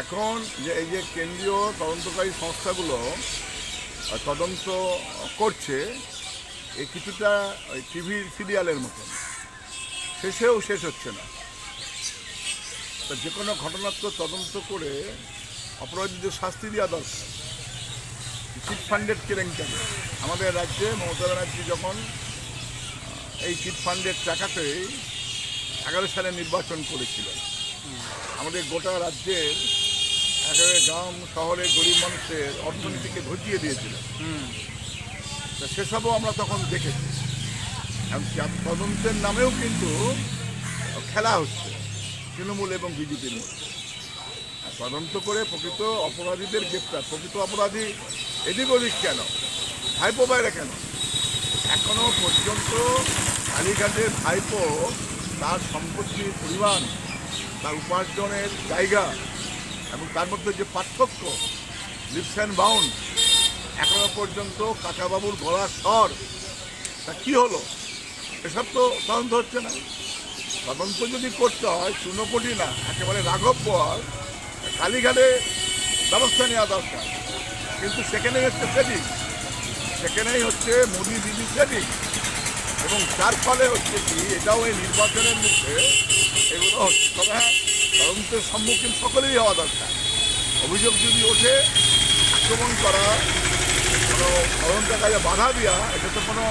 এখন যে এই যে কেন্দ্রীয় তদন্তকারী সংস্থাগুলো তদন্ত করছে, এ কিছুটা ওই টিভির সিরিয়ালের মতন। শেষেও শেষ হচ্ছে না। তা যে কোনো ঘটনার তো তদন্ত করে অপরাধীদের শাস্তি দেওয়া দরকার। চিট ফান্ডের কেলেঙ্কারি। আমাদের রাজ্যে মমতা ব্যানার্জি যখন এই চিট ফান্ডের টাকাতে এগারো সালে নির্বাচন করেছিলেন। আমাদের গোটা রাজ্যের একেবারে গ্রাম শহরে গরিব মানুষের অর্থনীতিকে ঘটিয়ে দিয়েছিলেন তা সেসবও আমরা তখন দেখেছি। এখন যা- তদন্তের নামেও কিন্তু খেলা হচ্ছে তৃণমূল এবং বিজেপির মধ্যে। তদন্ত করে প্রকৃত অপরাধীদের গ্রেপ্তার। প্রকৃত অপরাধী এদিক ওদিক কেন? ভাইপো বাইরে কেন? এখনও পর্যন্ত কালীঘাটের ভাইপো তার সম্পত্তির পরিমাণ তার উপার্জনের জায়গা এবং তার মধ্যে যে পার্থক্য লিপস অ্যান্ড বাউন্ড এখনও পর্যন্ত কাকাবাবুর গলার স্বর, তা কী হলো? এসব তো তদন্ত হচ্ছে না। তদন্ত যদি করতে হয় চুনোপটি না, একেবারে রাঘব বল কালীঘাটে ব্যবস্থা নেওয়া দরকার। কিন্তু সেখানেই হচ্ছে সেটিং সেখানেই হচ্ছে মোদি দিদি সেটিং এবং যার ফলে হচ্ছে কি, এটাও এই নির্বাচনের মধ্যে এগুলো হচ্ছে। তবে হ্যাঁ তদন্তের সম্মুখীন সকলেই হওয়া দরকার। অভিযোগ যদি ওঠে, আক্রমণ করা, কোনো তদন্ত কাজে বাধা দেওয়া এটা তো কোনো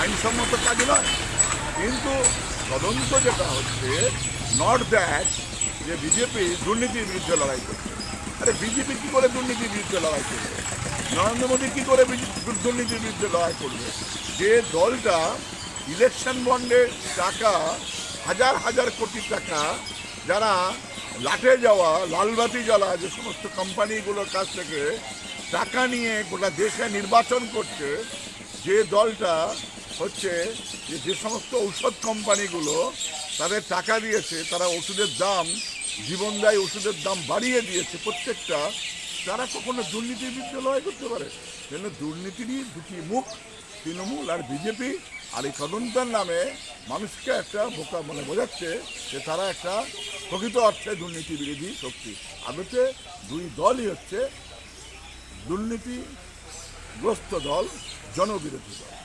আইনসম্মত কাজ নয়। কিন্তু তদন্ত যেটা হচ্ছে নট দ্যাট যে বিজেপি দুর্নীতির বিরুদ্ধে লড়াই করছে। আরে বিজেপি কী করে দুর্নীতির বিরুদ্ধে লড়াই করবে? নরেন্দ্র মোদী কী করে দুর্নীতির বিরুদ্ধে লড়াই করবে? যে দলটা ইলেকশন বন্ডের টাকা, হাজার হাজার কোটি টাকা যারা লাটে যাওয়া, লালবাতি জ্বালা, যে সমস্ত কোম্পানিগুলোর কাছ থেকে টাকা নিয়ে গোটা দেশে নির্বাচন করছে, যে দলটা হচ্ছে যে যে সমস্ত ঔষধ কোম্পানিগুলো তাদের টাকা দিয়েছে, তারা ওষুধের দাম, জীবনদায়ী ওষুধের দাম বাড়িয়ে দিয়েছে প্রত্যেকটা, তারা কখনো দুর্নীতির বিরুদ্ধে লড়াই করতে পারে? জন্য দুর্নীতিরই দুটি মুখ, তৃণমূল আর বিজেপি, আর এই তদন্তের নামে মানুষকে একটা বোকা মানে বোঝাচ্ছে যে তারা একটা প্রকৃত অর্থে দুর্নীতি বিরোধী শক্তি। আদতে দুই দলই হচ্ছে দুর্নীতিগ্রস্ত দল জনবিরোধী দল।